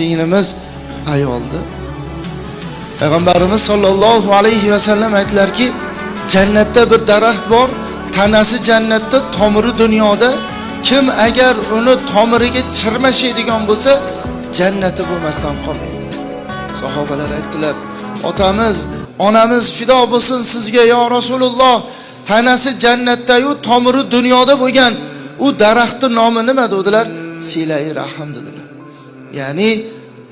singlimiz ayoldi. Payg'ambarimiz sollallohu alayhi vasallam aytdilarki jannatda bir daraxt bor tanasi jannatda tomiri dunyoda. Kim agar uni tomiriga chirmashaydigan bo'lsa jannati bo'lmasdan qolmaydi. Sahobalar aytdilar otamiz onamiz fido bo'lsin sizga yo rasululloh. Tanasi jannatdayu tomiri dunyoda bo'lgan. U daraxtni nomi nima dedilar. Silai rahm dedilar. Ya'ni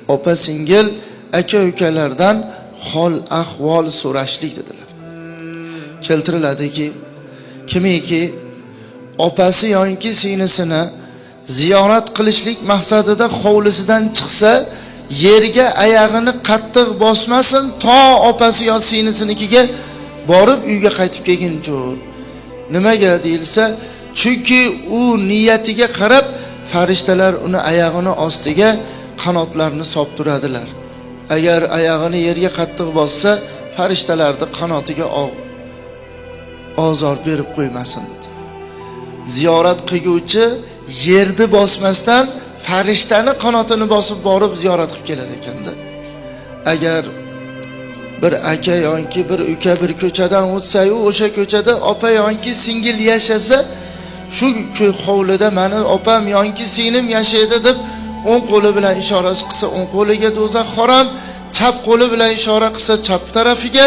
opa singil aka ukalardan hol ahvol so'rashlik dedilar. Keltiriladiki kimiki opasi yoki singlisini ziyorat qilishlik maqsadida hovlisidan chiqsa yerga oyog'ini qattiq bosmasin to opasi yo singlisinikiga borib uyga qaytib kelguncha nimaga deyilsa chunki u niyatiga qarab farishtalar uni oyog'ini ostiga qanotlarini solib turadilar. Agar oyog'ini yerga qattiq bossa farishtalarni qanotiga ozor berib qo'ymasin. Dedi ziyorat qilguvchi yerni bosmasdan farishtani qanotini bosib borib ziyorat qilib kelar ekanda. Agar bir aka yoki bir uka bir ko'chadan o'tsayu o'sha ko'chada opa yoki singil yashasa shu hovlida mani opam yoki singlim yashaydi deb o'ng qo'li bilan ishorasi qilsa o'ng qo'liga do'zax harom chap qo'li bilan ishora qilsa chap tarafiga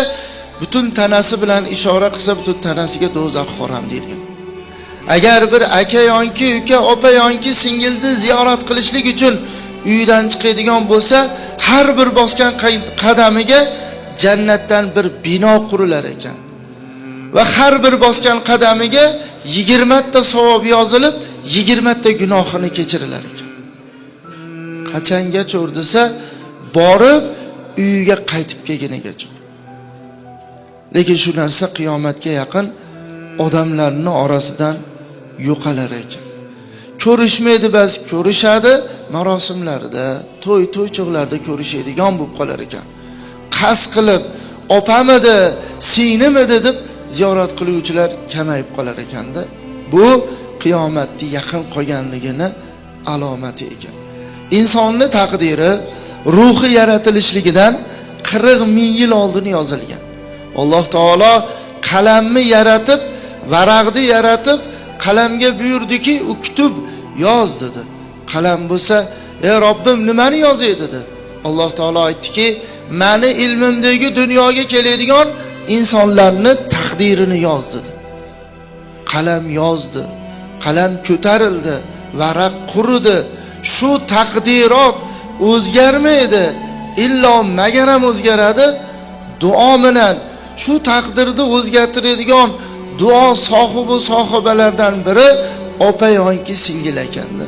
butun tanasi bilan ishora qilsa butun tanasiga do'zax harom deyilgan agar bir aka yonki uka opa yonki singilni ziyorat qilishlik uchun uyidan chiqadigan bo'lsa har bir bosgan qadamiga jannatdan bir bino qurilar ekan. Va har bir bosgan qadamiga yigirmata savob yozilib yigirmata gunohini kechirilar ekan. Qachongacha desa borib uyiga qaytib kelgunigacha lekin shu narsa qiyomatga yaqin odamlarni orasidan yo'qalar ekan. Ko'rishmaydi ba'zi ko'rishadi marosimlarda to'y to'ychiqlarda ko'rishadigan bo'lib qolar ekan. Qasd qilib opamidi singlimidi deb ziyorat qiluvchilar kamayib qolar ekanda bu qiyomatni yaqin qolganligini alomati ekan. Insonni taqdiri ruhi yaratilishligidan qirq ming yil oldin yozilgan. Alloh taolo qalamni yaratib varaqni yaratib qalamga buyurdiki u kutub yoz dedi. Qalam bo'lsa ey robbim nimani yozay? dedi. Alloh taolo aytdiki mani ilmimdagi dunyoga keladigan insonlarni taqdirini yoz dedi qalam yozdi. Qalam ko'tarildi. Varaq quridi. Shu taqdirot o'zgarmaydi. Illo magaram o'zgaradi. Duo bilan shu taqdirni o'zgartiradigan duo sohibi sohibalardan biri opa yoki singil ekanda.